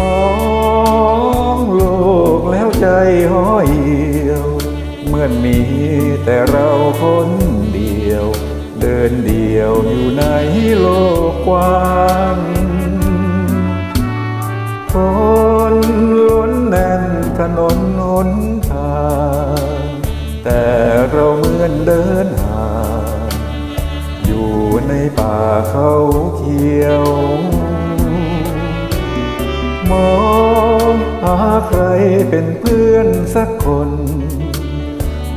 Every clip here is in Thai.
มองโลกแล้วใจห้อยเหี่ยวเหมือนมีแต่เราคนเดียว เดินเดียวอยู่ในโลกกว้างคนล้นแน่นถนนหนทางแต่เราเหมือนเดินห่างอยู่ในป่าเขาเขียวาใครเป็นเพื่อนสักคน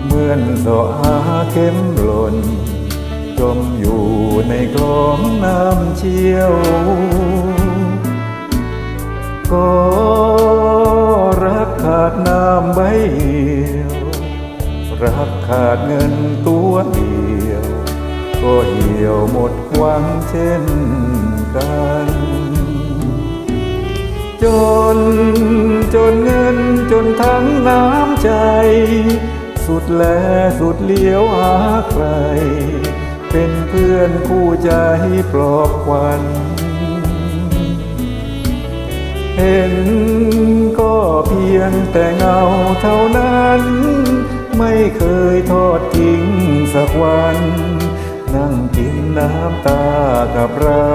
เหมือนเสาะหาเข็มหล่น จมอยู่ในคลองน้ำเชี่ยว ก็รักขาดน้ำใบเหี่ยว รักขาดเงินตัวเดียว ก็เหี่ยวหมดหวังเช่นกัน จน นเงินจนทั้งน้ำใจ สุดแลสุดเลี้ยวหาใคร เป็นเพื่อนคู่ใจปลอบควันเห็นก็เพียงแต่เงาเท่านั้น ไม่เคยทอดทิ้งสักวัน นั่งกินน้ำตากับเรา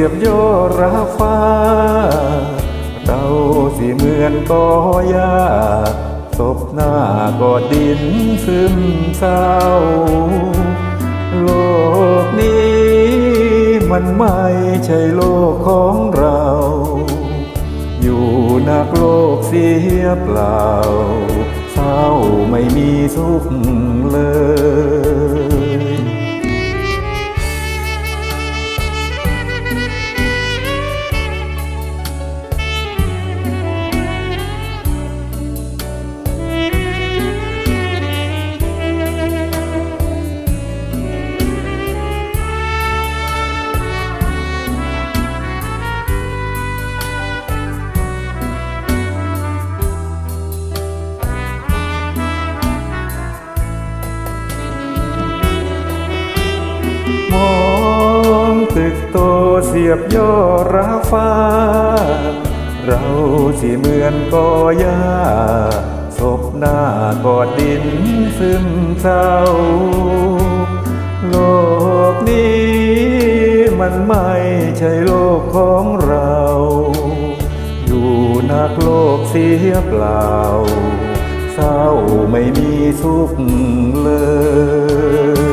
เสียบโยราฟ้า เราสิเหมือนกอหญ้าศพหน้ากอดดินซึมเศร้า โลกนี้มันไม่ใช่โลกของเรา อยู่นักโลกเสียเปล่า เศร้าไม่มีสุขเลย เสียบย่อราฟ้า เราสิเหมือนกอหญ้าศพหน้ากอดดินซึมเศร้า โลกนี้มันไม่ใช่โลกของเรา อยู่นักโลกเสียเปล่า เศร้าไม่มีสุขเลย